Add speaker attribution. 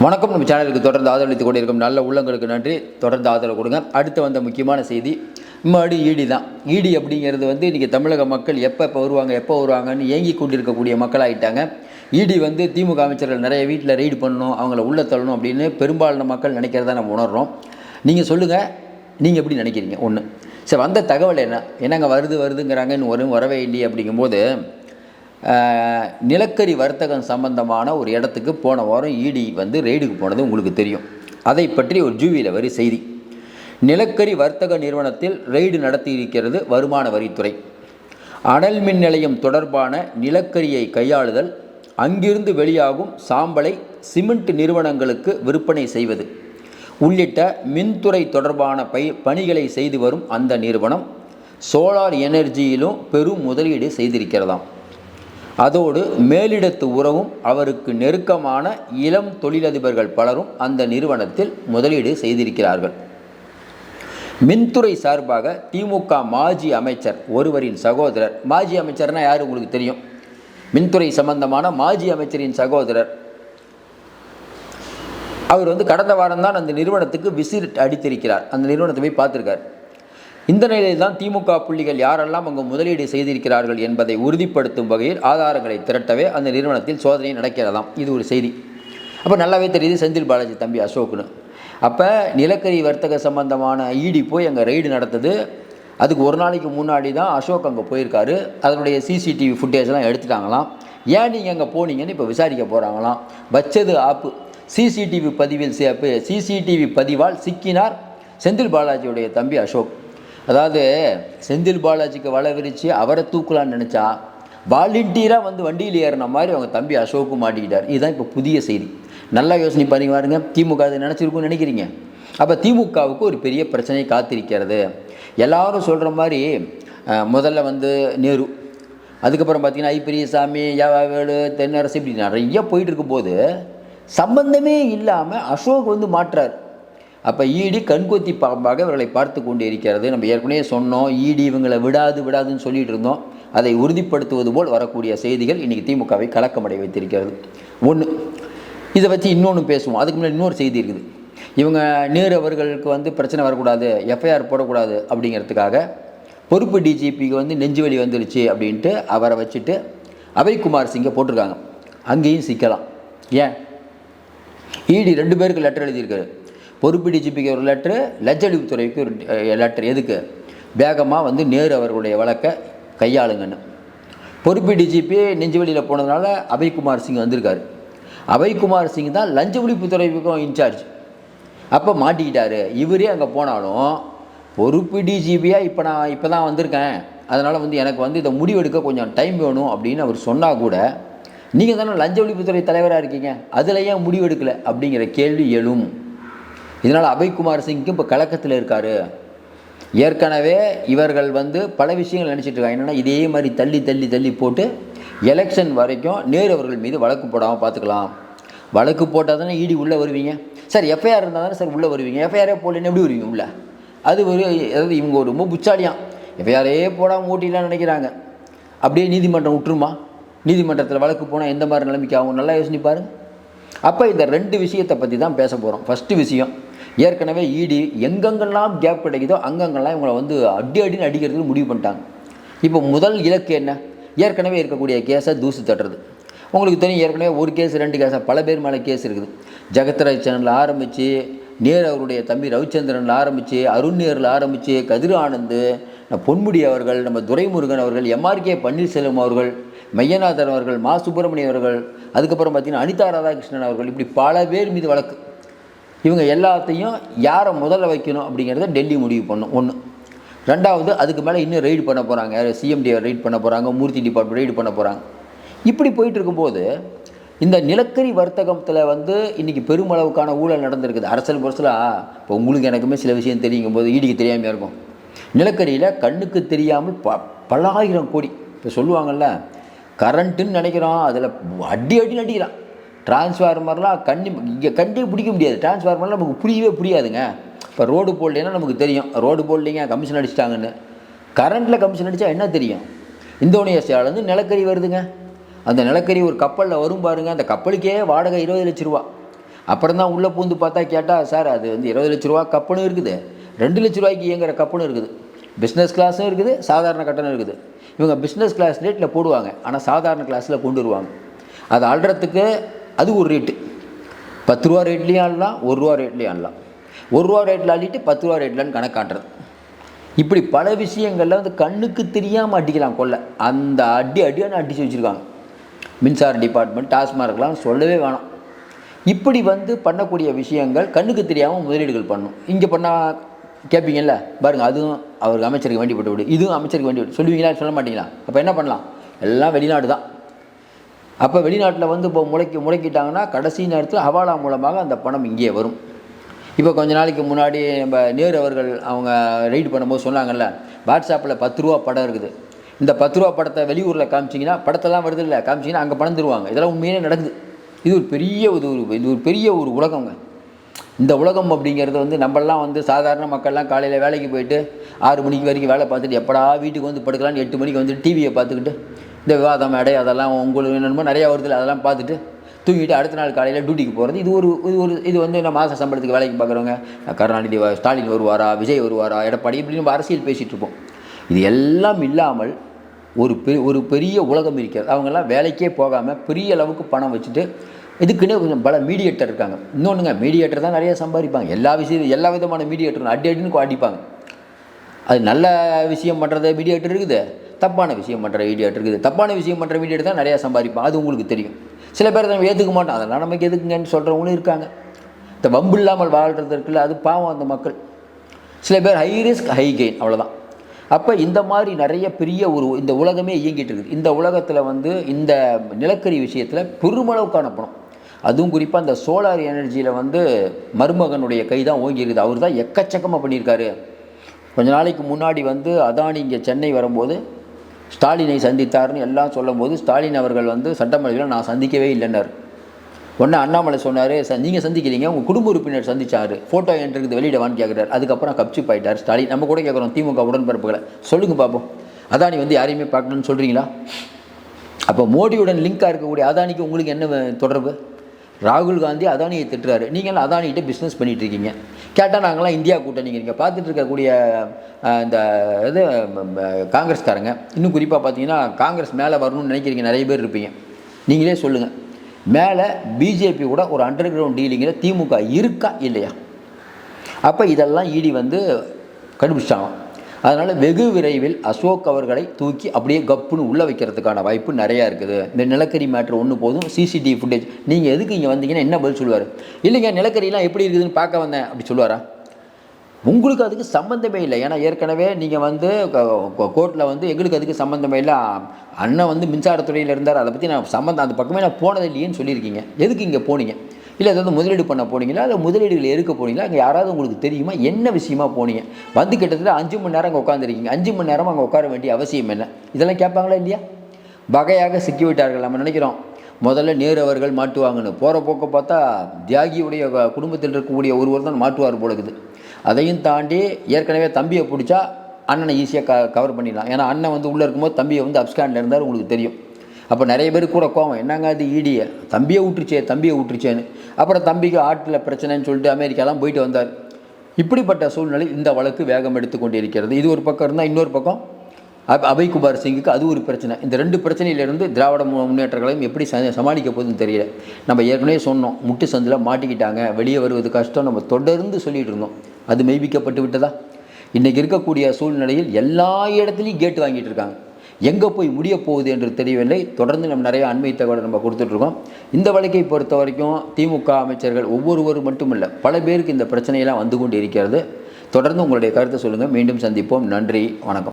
Speaker 1: வணக்கம். நம்ம சேனலுக்கு தொடர்ந்து ஆதரவளித்துக் கொண்டிருக்கும் நல்ல உள்ளங்களுக்கு நன்றி. தொடர்ந்து ஆதரவு கொடுங்க. அடுத்து வந்த முக்கியமான செய்தி இம்மாடி ஈடி தான். ஈடி அப்படிங்கிறது வந்து இன்றைக்கி தமிழக மக்கள் எப்போ எப்போ வருவாங்க எப்போ வருவாங்கன்னு ஏங்கி கொண்டிருக்கக்கூடிய மக்களாகிட்டாங்க ஈடி வந்து திமுக அமைச்சர்கள் நிறைய வீட்டில் ரெய்டு பண்ணணும் அவங்கள உள்ளே தள்ளணும் அப்படின்னு பெரும்பாலான மக்கள் நினைக்கிறத நம்ம உணர்றோம். நீங்கள் சொல்லுங்கள் நீங்கள் எப்படி நினைக்கிறீங்க? ஒன்று சரி வந்த தகவல் என்ன? என்னங்க வருது வருதுங்கிறாங்க இன்னும் வரும் வரவே இல்லையே அப்படிங்கும்போது நிலக்கரி வர்த்தகம் சம்பந்தமான ஒரு இடத்துக்கு போன வாரம் இடி வந்து ரெய்டுக்கு போனது உங்களுக்கு தெரியும். அதை பற்றி ஒரு ஜூவியில் வரி செய்தி. நிலக்கரி வர்த்தக நிறுவனத்தில் ரெய்டு நடத்தியிருக்கிறது வருமான வரித்துறை. அனல் மின் நிலையம் தொடர்பான நிலக்கரியை கையாளுதல் அங்கிருந்து வெளியாகும் சாம்பலை சிமெண்ட் நிறுவனங்களுக்கு விற்பனை செய்வது. உள்ளிட்ட மின்துறை தொடர்பான பை பணிகளை செய்து வரும் அந்த நிறுவனம் சோலார் எனர்ஜியிலும் பெரும் முதலீடு செய்திருக்கிறதாம். அதோடு மேலிடத்து உறவும் அவருக்கு நெருக்கமான இளம் தொழிலதிபர்கள் பலரும் அந்த நிறுவனத்தில் முதலீடு செய்திருக்கிறார்கள். மின்துறை சார்பாக திமுக மாஜி அமைச்சர் ஒருவரின் சகோதரர். மாஜி அமைச்சர்னா யார் உங்களுக்கு தெரியும்? மின்துறை சம்பந்தமான மாஜி அமைச்சரின் சகோதரர். அவர் வந்து கடந்த வாரம் தான் அந்த நிறுவனத்துக்கு விசிட் அடித்திருக்கிறார். அந்த நிறுவனத்தை போய் பார்த்துருக்கார். இந்த நிலையில்தான் திமுக புள்ளிகள் யாரெல்லாம் அங்கு முதலீடு செய்திருக்கிறார்கள் என்பதை உறுதிப்படுத்தும் வகையில் ஆதாரங்களை திரட்டவே அந்த நிறுவனத்தில் சோதனை நடக்கிறதாம். இது ஒரு செய்தி. அப்போ நல்லாவே தெரியுது செந்தில் பாலாஜி தம்பி அசோக்னு அப்போ நிலக்கரி வர்த்தக சம்பந்தமான ஈடி போய் அங்கே ரெய்டு நடத்துது. அதுக்கு ஒரு நாளைக்கு முன்னாடி தான் அசோக் அங்கே போயிருக்காரு. அதனுடைய சிசிடிவி ஃபுட்டேஜ்லாம் எடுத்துட்டாங்களாம். ஏன் நீங்கள் அங்கே போனீங்கன்னு இப்போ விசாரிக்க போகிறாங்களாம் வச்சது ஆப்பு. சிசிடிவி பதிவில் சிசிடிவி பதிவால் சிக்கினார் செந்தில் பாலாஜியுடைய தம்பி அசோக். அதாவது செந்தில் பாலாஜிக்கு வலை விரித்து அவரை தூக்கலான்னு நினச்சா வாலண்டியராக வந்து வண்டியில் ஏறின மாதிரி அவங்க தம்பி அசோக்கும் மாட்டிக்கிட்டார். இதுதான் இப்போ புதிய செய்தி. நல்லா யோசனை பண்ணி பாருங்க. திமுக அதை நினச்சிருக்கும்னு நினைக்கிறீங்க. அப்போ திமுகவுக்கு ஒரு பெரிய பிரச்சனை காத்திருக்கிறது. எல்லாரும் சொல்கிற மாதிரி முதல்ல வந்து நேரு அதுக்கப்புறம் பார்த்தீங்கன்னா ஐ பெரியசாமி யாவேலு தென்னரசு இப்படி நிறைய போயிட்டு இருக்கும்போது சம்பந்தமே இல்லாமல் அசோக் வந்து மாற்றார் அப்போ ஈடி கண்கொத்தி பாம்பாக இவர்களை பார்த்து கொண்டு இருக்கிறது. நம்ம ஏற்கனவே சொன்னோம் ஈடி இவங்களை விடாது விடாதுன்னு சொல்லிட்டு இருந்தோம். அதை உறுதிப்படுத்துவது போல் வரக்கூடிய செய்திகள் இன்றைக்கி திமுகவை கலக்கமடை வைத்திருக்கிறது. ஒன்று இதை வச்சு இன்னொன்று பேசுவோம். அதுக்கு முன்னாடி இன்னொரு செய்தி இருக்குது. இவங்க நேரு அவர்களுக்கு வந்து பிரச்சனை வரக்கூடாது எஃப்ஐஆர் போடக்கூடாது அப்படிங்கிறதுக்காக பொறுப்பு டிஜிபிக்கு வந்து நெஞ்சு வலி வந்துருச்சு அப்படின்ட்டு அவரை வச்சுட்டு அபய்குமார் சிங்கை போட்டிருக்காங்க. அங்கேயும் சிக்கலாம். ஏன்? இடி ரெண்டு பேருக்கு லெட்டர் எழுதியிருக்காரு. பொறுப்பு டிஜிபிக்கு ஒரு லெட்ரு லஞ்சழிப்புத்துறைக்கு ஒரு லெட்ரு எதுக்கு? வேகமாக வந்து நேரு அவர்களுடைய வழக்கை கையாளுங்கன்னு. பொறுப்பு டிஜிபி நெஞ்சுவலியில் போனதுனால அபய்குமார் சிங் வந்திருக்கார். அபய்குமார் சிங் தான் லஞ்ச ஒழிப்புத்துறைக்கும் இன்சார்ஜ் அப்போ மாட்டிக்கிட்டாரு. இவரே அங்கே போனாலும் பொறுப்பு டிஜிபியாக இப்போ நான் இப்போ தான் வந்திருக்கேன். அதனால் வந்து எனக்கு வந்து இதை முடிவெடுக்க கொஞ்சம் டைம் வேணும் அப்படின்னு அவர் சொன்னால் கூட நீங்கள் தானே லஞ்ச ஒழிப்புத்துறை தலைவராக இருக்கீங்க. அதில் ஏன் முடிவெடுக்கலை? அப்படிங்கிற கேள்வி எழும். இதனால் அபய்குமார் சிங்க்கும் இப்போ கலக்கத்தில் இருக்கார். ஏற்கனவே இவர்கள் வந்து பல விஷயங்கள் நினச்சிட்டு இருக்காங்க. என்னென்னா இதே மாதிரி தள்ளி தள்ளி தள்ளி போட்டு எலெக்ஷன் வரைக்கும் நேரு அவர்கள் மீது வழக்கு போடாமல் பார்த்துக்கலாம். வழக்கு போட்டால் தானே ஈடி உள்ளே வருவீங்க. சார் எஃப்ஐஆர் இருந்தால் தானே சார் உள்ளே வருவீங்க. எஃப்ஐஆரே போடலன்னு எப்படி வருவீங்க உள்ளே? அது ஒரு அதாவது இவங்க ஒரு ரொம்ப புச்சாலியாம். எஃப்ஐஆரே போடாமல் ஓட்டிலாம் நினைக்கிறாங்க. அப்படியே நீதிமன்றம் விட்டுருமா? நீதிமன்றத்தில் வழக்கு போனால் எந்த மாதிரி நிலைமைக்கு ஆகும்? நல்லா யோசனை அப்போ இந்த ரெண்டு விஷயத்தை பற்றி தான் பேச போகிறோம் ஃபஸ்ட்டு விஷயம் ஏற்கனவே இடி எங்கெங்கெல்லாம் கேப் கிடைக்குதோ அங்கங்கெல்லாம் இவங்களை வந்து அடி அடின்னு அடிக்கிறதுக்கு முடிவு பண்ணிட்டாங்க. இப்போ முதல் இலக்கு என்ன? ஏற்கனவே இருக்கக்கூடிய கேஸை தூசு தட்டுறது. உங்களுக்கு தெரியும் ஏற்கனவே ஒரு கேஸ் ரெண்டு கேஸாக பல பேர் மேலே கேஸ் இருக்குது. ஜெகத்ராஜ் சேனலில் ஆரம்பித்து நேரு அவருடைய தம்பி ரவிச்சந்திரனில் ஆரம்பித்து அருண் நேரில் ஆரம்பித்து கதிர் ஆனந்த் பொன்முடி அவர்கள் நம்ம துரைமுருகன் அவர்கள் எம்ஆர்கே பன்னீர்செல்வம் அவர்கள் மையநாதன் அவர்கள் மா சுப்பிரமணியம் அவர்கள் அதுக்கப்புறம் பார்த்தீங்கன்னா அனிதா ராதாகிருஷ்ணன் அவர்கள் இப்படி பல பேர் மீது வழக்கு. இவங்க எல்லாத்தையும் யாரை முதல்ல வைக்கணும் அப்படிங்கிறத டெல்லி முடிவு பண்ணும். ஒன்று ரெண்டாவது அதுக்கு மேலே இன்னும் ரெய்டு பண்ண போகிறாங்க சிஎம்டியை ரெய்ட் பண்ண போகிறாங்க மூர்த்தி டிபார்ட்மெண்ட் ரெய்டு பண்ண போகிறாங்க இப்படி போயிட்டு இருக்கும்போது இந்த நிலக்கரி வர்த்தகத்தில் வந்து இன்றைக்கி பெருமளவுக்கான ஊழல் நடந்திருக்குது. அரசியல் புரசலாக இப்போ உங்களுக்கு எனக்குமே சில விஷயம் தெரியும் போது ஈடிக்கு தெரியாமல் இருக்கும். நிலக்கரியில் கண்ணுக்கு தெரியாமல் ப பல்லாயிரம் கோடி. இப்போ சொல்லுவாங்கள்ல கரண்ட்டுன்னு நினைக்கிறோம். அதில் அடி அடி அடிக்கிறான். டிரான்ஸ்ஃபார்மர்லாம் கண்ணி இங்கே கண்டே பிடிக்க முடியாது. டிரான்ஸ்ஃபார்மர்லாம் நமக்கு புரியவே புரியாதுங்க. இப்போ ரோடு போடலைன்னா நமக்கு தெரியும். ரோடு போடலைங்க கமிஷன் அடிச்சிட்டாங்கன்னு. கரண்ட்டில் கமிஷன் அடித்தா என்ன தெரியும்? இந்தோனேஷியாவிலேருந்து நிலக்கரி வருதுங்க. அந்த நிலக்கரி ஒரு கப்பலில் வரும் பாருங்க. அந்த கப்பலுக்கே வாடகை இருபது லட்ச ரூபா. அப்புறம் தான் உள்ளே பூந்து பார்த்தா கேட்டால் சார் அது வந்து இருபது லட்ச ரூபா கப்பனும் இருக்குது. ரெண்டு லட்ச ரூபாய்க்கு இயங்குற கப்பனும் இருக்குது. பிஸ்னஸ் கிளாஸும் இருக்குது சாதாரண கட்டணம் இருக்குது. இவங்க பிஸ்னஸ் கிளாஸ் ரேட்டில் போடுவாங்க. ஆனால் சாதாரண கிளாஸில் கொண்டு வருவாங்க. அதை ஆள்றதுக்கு அது ஒரு ரேட்டு. பத்து ரூபா ரேட்லேயும் ஆடலாம் ஒரு ரூபா ரேட்லேயும் ஆடலாம் ஒரு ரூபா ரேட்டில் ஆடிட்டு பத்து ரூபா ரேட்லன்னு கணக்காட்டுறது இப்படி பல விஷயங்களில் வந்து கண்ணுக்கு தெரியாமல் அடிக்கலாம் கொள்ளை. அந்த அடி அடியான அடித்து வச்சுருக்காங்க. மின்சார டிபார்ட்மெண்ட் டாஸ்மார்க்லாம் சொல்லவே வேணாம். இப்படி வந்து பண்ணக்கூடிய விஷயங்கள் கண்ணுக்கு தெரியாமல் முதலீடுகள் பண்ணும். இங்கே பண்ணால் கேட்பீங்கல்ல பாருங்கள் அதுவும் அவருக்கு அமைச்சருக்கு வேண்டிப்பட்டு விடு இதுவும் அமைச்சருக்கு வேண்டி விடு சொல்லுவீங்களா சொல்ல மாட்டீங்களா? அப்போ என்ன பண்ணலாம்? எல்லாம் வெளிநாடு தான். அப்போ வெளிநாட்டில் வந்து இப்போ முளைக்கி முளைக்கிட்டாங்கன்னா கடைசி நேரத்தில் ஹவாலா மூலமாக அந்த பணம் இங்கே வரும். இப்போ கொஞ்ச நாளைக்கு முன்னாடி நம்ம நேரு அவர்கள் அவங்க ரைடு பண்ணும்போது சொன்னாங்கல்ல வாட்ஸ்அப்பில் பத்து ரூபா படம் இருக்குது. இந்த பத்து ரூபா படத்தை வெளியூரில் காமிச்சிங்கன்னா படத்தெல்லாம் வருது இல்லை காமிச்சிங்கன்னா அங்கே பணம் தருவாங்க இதெல்லாம் உண்மையிலே நடக்குது. இது ஒரு பெரிய ஒரு இது ஒரு பெரிய ஒரு உலகங்க. இந்த உலகம் அப்படிங்கிறது வந்து நம்மளாம் வந்து சாதாரண மக்கள்லாம் காலையில் வேலைக்கு போயிட்டு ஆறு மணிக்கு வரைக்கும் வேலை பார்த்துட்டு எப்படா வீட்டுக்கு வந்து படுக்கலான்னு எட்டு மணிக்கு வந்து டிவியை பார்த்துக்கிட்டு இந்த விவாதம் மேடை அதெல்லாம் உங்களுக்கு என்னமோ நிறையா வருதில்ல அதெல்லாம் பார்த்துட்டு தூங்கிட்டு அடுத்த நாள் காலையில் டியூட்டிக்கு போகிறது இது ஒரு இது ஒரு இது வந்து நம்ம மாத சம்பளத்துக்கு வேலைக்கு பார்க்குறவங்க கருணாநிதி ஸ்டாலின் வருவாரா விஜய் வருவாரா எடப்பாடி இப்படி நம்ம அரசியல் பேசிகிட்டு இருப்போம். இது எல்லாம் இல்லாமல் ஒரு பெ ஒரு பெரிய உலகம் இருக்கிறது. அவங்கெல்லாம் வேலைக்கே போகாமல் பெரிய அளவுக்கு பணம் வச்சுட்டு இதுக்குன்னே கொஞ்சம் பல மீடியேட்டர் இருக்காங்க. இன்னொன்றுங்க மீடியேட்டர் தான் நிறைய சம்பாதிப்பாங்க. எல்லா விஷயம் எல்லா விதமான மீடியேட்டரும் அடி அடின்னு அடிப்பாங்க. அது நல்ல விஷயம் பண்ணுறது மீடியேட்டர் இருக்குது. தப்பான விஷயம் பண்ணுற மீடியேட்டர் இருக்குது. தப்பான விஷயம் பண்ணுற மீடியேட்டர் தான் நிறையா சம்பாதிப்பான் அது உங்களுக்கு தெரியும். சில பேர் நம்ம ஏற்றுக்க மாட்டோம். அதெல்லாம் நமக்கு எதுக்குங்கன்னு சொல்கிறவங்களும் இருக்காங்க. இந்த வம்பு இல்லாமல் வாழ்கிறது இருக்குல்ல அது பாவம் அந்த மக்கள். சில பேர் ஹை ரிஸ்க் ஹை கெயின் அவ்வளோதான் அப்போ இந்த மாதிரி நிறைய பெரிய ஒரு இந்த உலகமே இயங்கிட்டு இருக்குது. இந்த உலகத்தில் வந்து இந்த நிலக்கரி விஷயத்தில் பெருமளவுக்கான பணம். அதுவும் குறிப்பாக இந்த சோலார் எனர்ஜியில் வந்து மருமகனுடைய கை தான் ஓங்கி இருக்குது. அவர் தான் எக்கச்சக்கமாக பண்ணியிருக்காரு. கொஞ்ச நாளைக்கு முன்னாடி வந்து அதானி இங்கே சென்னை வரும்போது ஸ்டாலினை சந்தித்தார்னு எல்லாம் சொல்லும்போது ஸ்டாலின் அவர்கள் வந்து சட்டமன்றத்தில் நான் சந்திக்கவே இல்லைன்னார். ஒன்று அண்ணாமலை சொன்னார் ச நீங்கள் சந்திக்கிறீங்க உங்கள் குடும்ப உறுப்பினர் சந்திச்சார். ஃபோட்டோ என்கிறது வெளியிடவான்னு கேட்குறாரு அதுக்கப்புறம் கப்சி போயிட்டார் ஸ்டாலின். நம்ம கூட கேட்குறோம் திமுக உடன்பிறப்புகளை. சொல்லுங்கள் பார்ப்போம் அதானி வந்து யாரையுமே பார்க்கணும்னு சொல்கிறீங்களா அப்போ மோடியுடன் லிங்காக இருக்கக்கூடிய அதானிக்கு உங்களுக்கு என்ன தொடர்பு? ராகுல் காந்தி அதானியை திட்டுறாரு. நீங்கள் அதானிகிட்ட பிஸ்னஸ் பண்ணிகிட்டு இருக்கீங்க. கேட்டால் நாங்களாம் இந்தியா கூட்டணிங்க. நீங்கள் பார்த்துட்டு இருக்கக்கூடிய இந்த இது காங்கிரஸ்காரங்க. இன்னும் குறிப்பாக பார்த்தீங்கன்னா காங்கிரஸ் மேலே வரணும்னு நினைக்கிறீங்க. நிறைய பேர் இருப்பீங்க. நீங்களே சொல்லுங்கள் மேலே பிஜேபி கூட ஒரு அண்டர் கிரவுண்ட் டீலிங்கில் திமுக இருக்கா இல்லையா? அப்போ இதெல்லாம் இடி வந்து கண்டுபிடிச்சாங்க அதனால் வெகு விரைவில் அசோக் அவர்களை தூக்கி அப்படியே கப்புன்னு உள்ளே வைக்கிறதுக்கான வாய்ப்பு நிறையா இருக்குது. இந்த நிலக்கரி மேட்ரு ஒன்று போதும் சிசிடிவி ஃபுட்டேஜ் நீங்கள் எதுக்கு இங்கே வந்தீங்கன்னா என்ன பதில் சொல்லுவார்? இல்லைங்க நிலக்கரிலாம் எப்படி இருக்குதுன்னு பார்க்க வந்தேன் அப்படி சொல்லுவாரா? உங்களுக்கு அதுக்கு சம்மந்தமே இல்லை. ஏன்னா ஏற்கனவே நீங்கள் வந்து கோர்ட்டில் வந்து எங்களுக்கு அதுக்கு சம்மந்தமே இல்லை. அண்ணன் வந்து மின்சாரத்துறையில் இருந்தார். அதை பற்றி நான் சம்மந்தம் அந்த பக்கமே நான் போனது இல்லையேன்னு சொல்லியிருக்கீங்க. எதுக்கு இங்கே போனீங்க? இல்லை ஏதாவது முதலீடு பண்ண போனீங்களா? இல்லை முதலீடுகள் எடுக்க போனீங்களா? அங்கே யாராவது உங்களுக்கு தெரியுமா? என்ன விஷயமா போனீங்க? வந்து கிட்டத்தட்ட அஞ்சு மணி நேரம் அங்கே உட்காந்துருக்கீங்க அஞ்சு மணி நேரம் அங்கே உட்கார வேண்டிய அவசியம் என்ன? இதெல்லாம் கேட்பாங்களா இல்லையா? வகையாக சிக்கிவிட்டார்கள் நம்ம நினைக்கிறோம். முதல்ல நேரு அவர்கள் மாட்டுவாங்கன்னு. போகிற போக்க பார்த்தா தியாகியுடைய குடும்பத்தில் இருக்கக்கூடிய ஒருவர் தான் மாட்டுவார் போலக்குது அதையும் தாண்டி ஏற்கனவே தம்பியை பிடிச்சா அண்ணனை ஈஸியாக க கவர் பண்ணிடலாம். ஏன்னா அண்ணன் வந்து உள்ளே இருக்கும்போது தம்பியை வந்து அப்ஸ்காண்டில் இருந்தார் உங்களுக்கு தெரியும். அப்போ நிறைய பேர் கூட கோவம் என்னங்க அது ஈடியை தம்பியை விட்டுருச்சே தம்பியை விட்டுருச்சேன்னு. அப்புறம் தம்பிக்கு ஆட்டில் பிரச்சனைன்னு சொல்லிட்டு அமெரிக்காலாம் போயிட்டு வந்தார். இப்படிப்பட்ட சூழ்நிலை இந்த வழக்கு வேகம் எடுத்து கொண்டிருக்கிறது. இது ஒரு பக்கம் இருந்தால் இன்னொரு பக்கம் அப் அபய் குமார் சிங்குக்கு அது ஒரு பிரச்சனை. இந்த ரெண்டு பிரச்சனையிலிருந்து திராவிட மு- முன்னேற்றங்களையும் எப்படி ச- சமாளிக்க போகுதுன்னு தெரியல. நம்ம ஏற்கனவே சொன்னோம் முட்டு சந்தில் மாட்டிக்கிட்டாங்க வெளியே வருவது கஷ்டம் நம்ம தொடர்ந்து சொல்லிகிட்டு இருந்தோம். அது மெய்ப்பிக்கப்பட்டு விட்டதா? இன்றைக்கி இருக்கக்கூடிய சூழ்நிலையில் எல்லா இடத்துலையும் கேட்டு வாங்கிட்டு இருக்காங்க. எங்கே போய் முடிய போகுது என்று தெரியவில்லை. தொடர்ந்து நம்ம நிறைய அண்மை தகவலை நம்ம கொடுத்துட்ருக்கோம். இந்த வழக்கை பொறுத்த வரைக்கும் திமுக அமைச்சர்கள் ஒவ்வொருவரும் மட்டுமில்லை பல பேருக்கு இந்த பிரச்சனையெல்லாம் வந்து கொண்டு இருக்கிறது தொடர்ந்து உங்களுடைய கருத்தை சொல்லுங்கள் மீண்டும் சந்திப்போம். நன்றி. வணக்கம்.